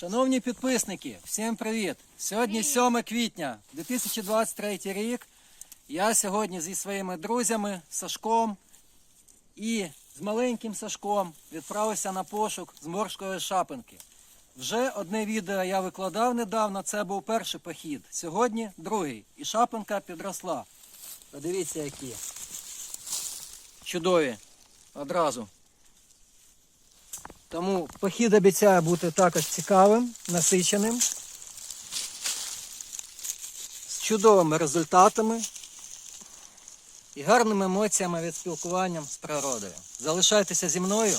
Шановні підписники, всім привіт! Сьогодні 7 квітня 2023 рік. Я сьогодні зі своїми друзями Сашком і з маленьким Сашком відправився на пошук з зморської шапинки. Вже одне відео я викладав недавно, це був перший похід. Сьогодні другий. І шапинка підросла. Подивіться, які. Чудові. Одразу. Тому похід обіцяє бути також цікавим, насиченим, з чудовими результатами і гарними емоціями від спілкування з природою. Залишайтеся зі мною,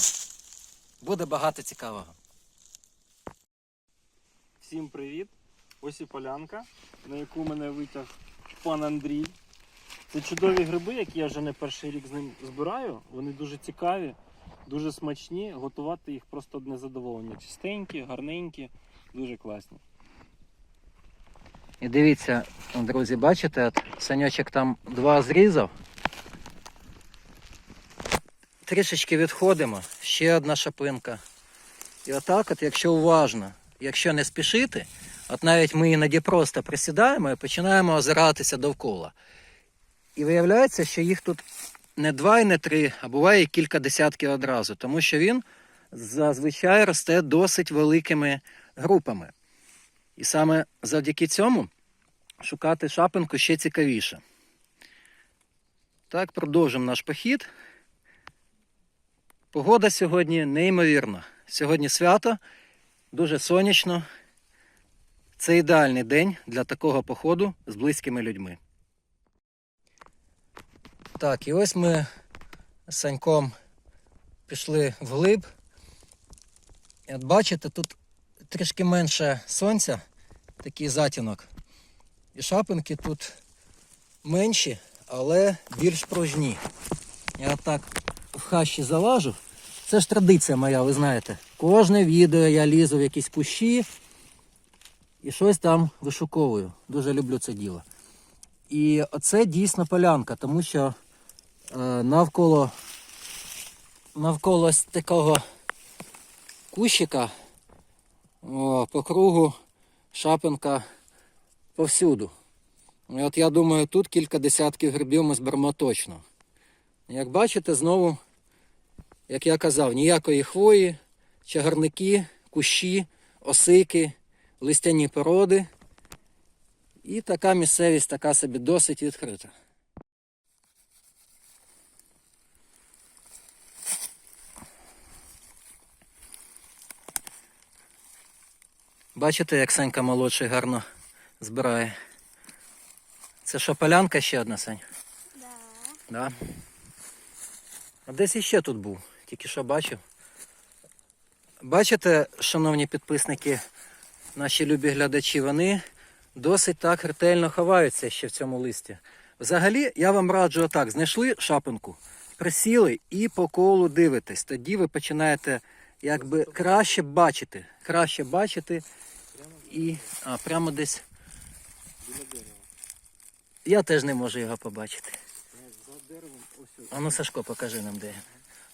буде багато цікавого. Всім привіт! Ось і полянка, на яку мене витяг пан Андрій. Це чудові гриби, які я вже не перший рік з ним збираю. Вони дуже цікаві, дуже смачні. Готувати їх просто одне задоволення. Чистенькі, гарненькі, дуже класні. І дивіться, друзі, бачите, от саньочок там два зрізав. Трішечки відходимо, ще одна шапинка. І отак, от, якщо уважно, якщо не спішити, от навіть ми іноді просто присідаємо і починаємо озиратися довкола. І виявляється, що їх тут не два і не три, а буває кілька десятків одразу, тому що він зазвичай росте досить великими групами. І саме завдяки цьому шукати шапинку ще цікавіше. Так, продовжимо наш похід. Погода сьогодні неймовірна. Сьогодні свято, дуже сонячно. Це ідеальний день для такого походу з близькими людьми. Так, і ось ми з Саньком пішли вглиб. І от бачите, тут трішки менше сонця, такий затінок. І шапинки тут менші, але більш пружні. Я так в хащі залажу. Це ж традиція моя, ви знаєте. Кожне відео я лізу в якісь кущі і щось там вишуковую. Дуже люблю це діло. І оце дійсно полянка, тому що навколо, навколо ось такого кущика о, по кругу шапинка повсюду. І от я думаю, тут кілька десятків грибів ми зберемо точно. Як бачите, знову, як я казав, ніякої хвої, чагарники, кущі, осики, листяні породи. І така місцевість така собі досить відкрита. Бачите, як Санька молодший гарно збирає. Це що, полянка ще одна, Сань? Да. Да. А десь іще тут був, тільки що бачив. Бачите, шановні підписники, наші любі глядачі, вони досить так ретельно ховаються ще в цьому листі. Взагалі, я вам раджу отак, знайшли шапинку, присіли і по колу дивитесь. Тоді ви починаєте якби краще бачити. Краще бачити і. А, прямо десь. Я теж не можу його побачити. А ну, Сашко, покажи нам, де.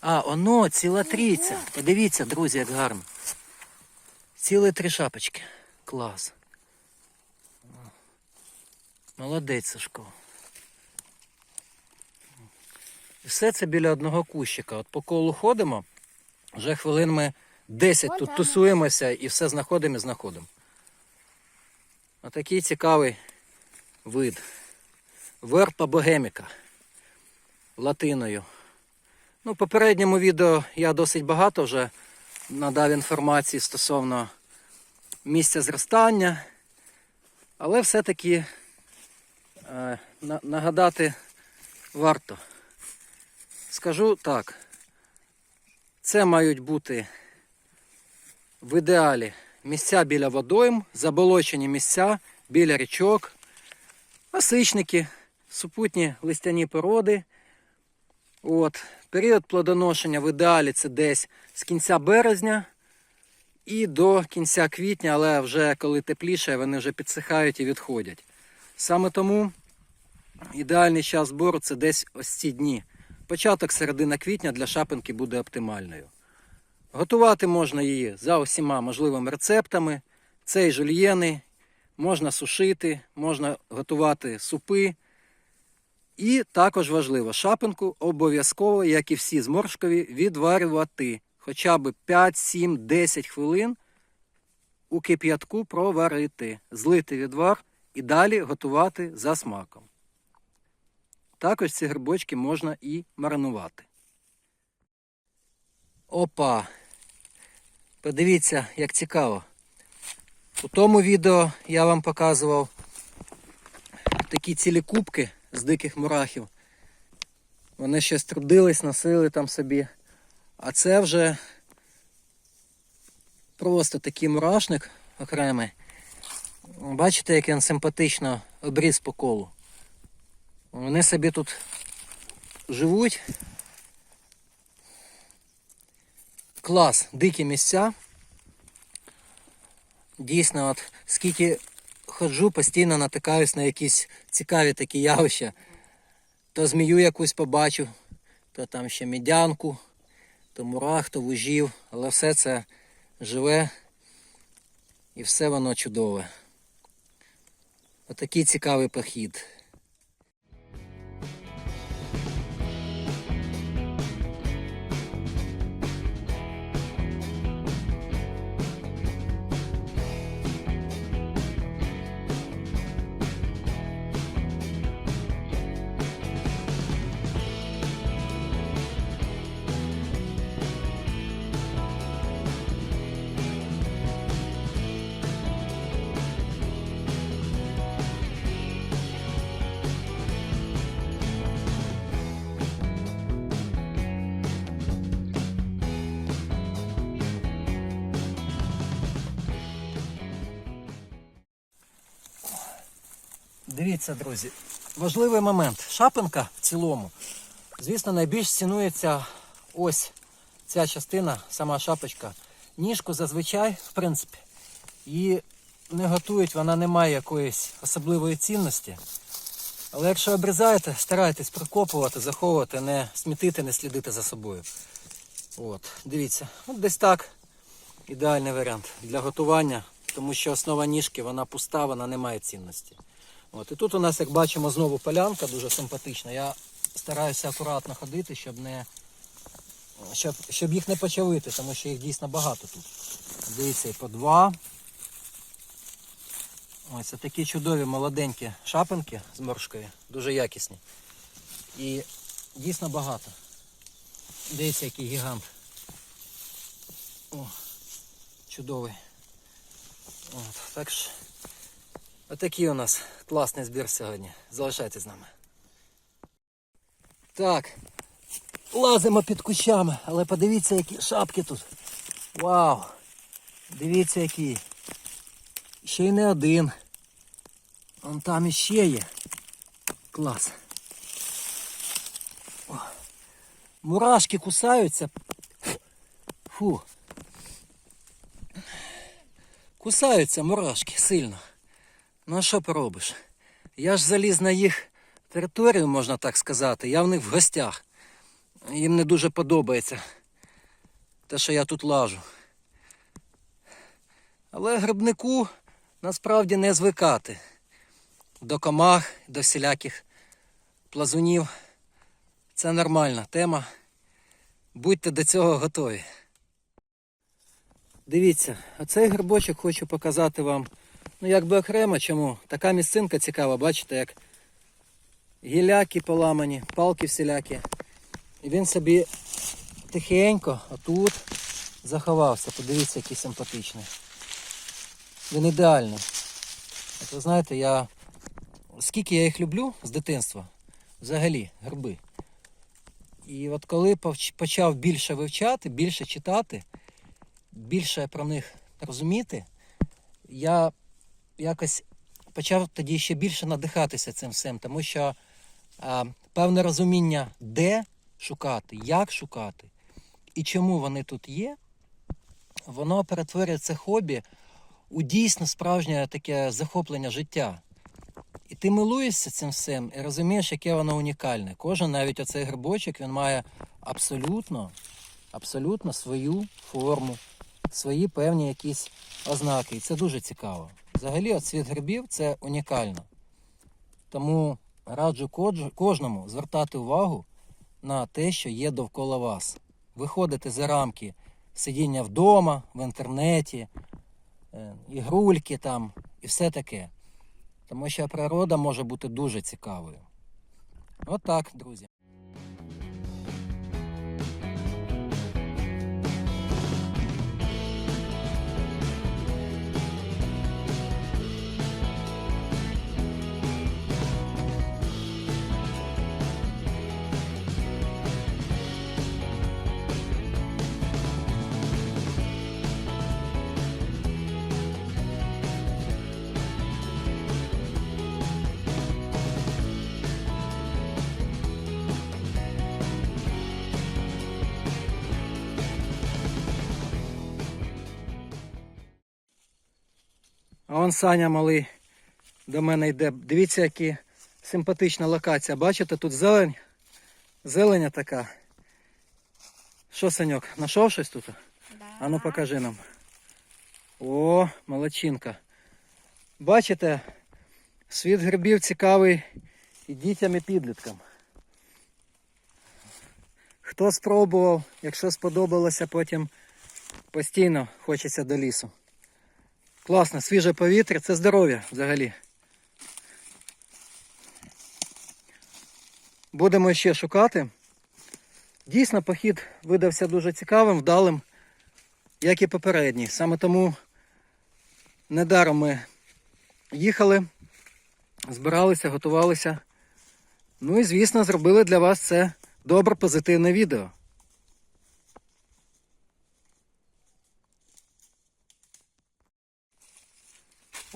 А, оно, ціла трійця. Подивіться, друзі, як гарно. Цілі три шапочки. Клас. Молодець, Сашко. Все це біля одного кущика. От по колу ходимо, вже хвилин ми 10 тут тусуємося і все знаходимо і знаходимо. Отакий цікавий вид. Верпа богеміка латиною. Ну, в попередньому відео я досить багато вже надав інформації стосовно місця зростання, але все-таки е, на- нагадати варто. Скажу так, це мають бути в ідеалі місця біля водойм, заболочені місця біля річок, осичники, супутні листяні породи. От. Період плодоношення в ідеалі це десь з кінця березня і до кінця квітня, але вже коли тепліше, вони вже підсихають і відходять. Саме тому ідеальний час збору це десь ось ці дні. Початок середина квітня для шапинки буде оптимальною. Готувати можна її за усіма можливими рецептами. Це і жульєни, можна сушити, можна готувати супи. І також важливо, шапинку обов'язково, як і всі зморшкові, відварювати хоча б 5, 7, 10 хвилин у кип'ятку проварити, злити відвар і далі готувати за смаком. Також ці грибочки можна і маринувати. Опа! Подивіться, як цікаво. У тому відео я вам показував такі цілі кубки з диких мурахів. Вони ще трудились, носили там собі. А це вже просто такий мурашник окремий. Бачите, як він симпатично обріз по колу. Вони собі тут живуть. Клас, дикі місця. Дійсно, от скільки ходжу, постійно натикаюсь на якісь цікаві такі явища. То змію якусь побачу, то там ще мідянку, то мурах, то вужів, але все це живе і все воно чудове. Отакий цікавий похід. Дивіться, друзі, важливий момент. Шапинка в цілому, звісно, найбільш цінується ось ця частина, сама шапочка. Ніжку зазвичай, в принципі, її не готують, вона не має якоїсь особливої цінності. Але якщо обрізаєте, старайтесь прикопувати, заховувати, не смітити, не слідити за собою. От, дивіться, от десь так ідеальний варіант для готування, тому що основа ніжки вона пуста, вона не має цінності. От, і тут у нас, як бачимо, знову полянка дуже симпатична. Я стараюся акуратно ходити, щоб не щоб, щоб їх не почавити, тому що їх дійсно багато тут. Дивіться, і по два. Ось це такі чудові молоденькі шапинки з моршкою, дуже якісні. І дійсно багато. Дивіться, який гігант. О, чудовий. От, так що, отакий у нас класний збір сьогодні. Залишайтесь з нами. Так, лазимо під кущами, але подивіться, які шапки тут. Вау! Дивіться, які. Ще й не один. Вон там іще є. Клас. О. Мурашки кусаються. Фу. Кусаються мурашки сильно. Ну а що поробиш? Я ж заліз на їх територію, можна так сказати. Я в них в гостях. Їм не дуже подобається те, що я тут лажу. Але грибнику насправді не звикати до комах, до всіляких плазунів. Це нормальна тема. Будьте до цього готові. Дивіться, оцей грибочок хочу показати вам. Ну, якби окремо, чому? Така місцинка цікава, бачите, як гіляки поламані, палки всілякі. І він собі тихенько отут заховався. Подивіться, який симпатичний. Він ідеальний. От ви знаєте, я скільки я їх люблю з дитинства, взагалі, гриби. І от коли почав більше вивчати, більше читати, більше про них розуміти, я якось почав тоді ще більше надихатися цим всім, тому що а, певне розуміння, де шукати, як шукати і чому вони тут є, воно перетворює це хобі у дійсно справжнє таке захоплення життя. І ти милуєшся цим всім і розумієш, яке воно унікальне. Кожен, навіть оцей грибочок, він має абсолютно абсолютно свою форму, свої певні якісь ознаки. І це дуже цікаво. Взагалі, от світ грибів це унікально. Тому раджу кожному звертати увагу на те, що є довкола вас. Виходити за рамки сидіння вдома, в інтернеті, е, ігрульки там і все таке. Тому що природа може бути дуже цікавою. Отак, друзі. А он Саня малий до мене йде. Дивіться, які симпатична локація. Бачите, тут зелень. Зеленя така. Що, Саньок, знайшов щось тут? А ну покажи нам. О, молодчинка. Бачите, світ грибів цікавий і дітям, і підліткам. Хто спробував, якщо сподобалося, потім постійно хочеться до лісу. Класно, свіже повітря, це здоров'я взагалі. Будемо ще шукати. Дійсно, похід видався дуже цікавим, вдалим, як і попередній. Саме тому недаром ми їхали, збиралися, готувалися. Ну і, звісно, зробили для вас це добре, позитивне відео.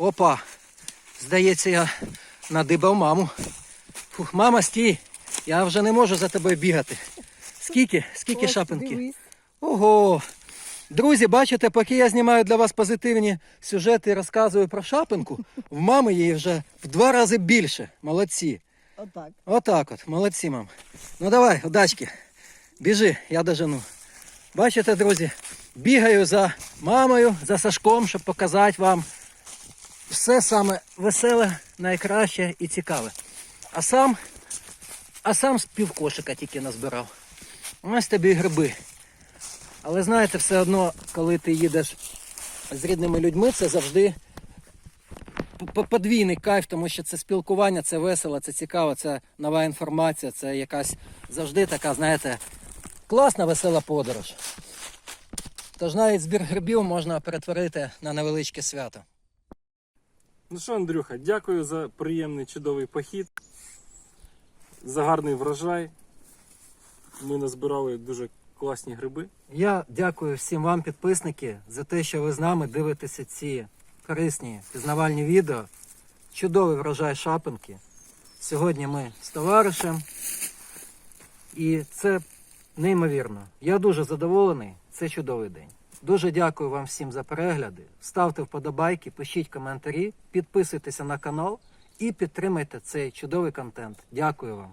Опа! Здається, я надибав маму. Фух, мама, стій! Я вже не можу за тобою бігати. Скільки? Скільки Ось, шапинки? дивись. Ого! Друзі, бачите, поки я знімаю для вас позитивні сюжети і розказую про шапинку, в мами її вже в два рази більше. Молодці. Отак. Отак от, молодці, мам. Ну давай, удачки. Біжи, я дожену. Бачите, друзі, бігаю за мамою, за Сашком, щоб показати вам все саме веселе, найкраще і цікаве. А сам, а сам з півкошика тільки назбирав. Ось тобі гриби. Але знаєте, все одно, коли ти їдеш з рідними людьми, це завжди подвійний кайф, тому що це спілкування, це весело, це цікаво, це нова інформація, це якась завжди така, знаєте, класна, весела подорож. Тож навіть збір грибів можна перетворити на невеличке свято. Ну що, Андрюха, дякую за приємний чудовий похід, за гарний врожай. Ми назбирали дуже класні гриби. Я дякую всім вам, підписники, за те, що ви з нами дивитеся ці корисні пізнавальні відео. Чудовий врожай шапинки. Сьогодні ми з товаришем. І це неймовірно. Я дуже задоволений. Це чудовий день. Дуже дякую вам всім за перегляди. Ставте вподобайки, пишіть коментарі, підписуйтеся на канал і підтримайте цей чудовий контент. Дякую вам.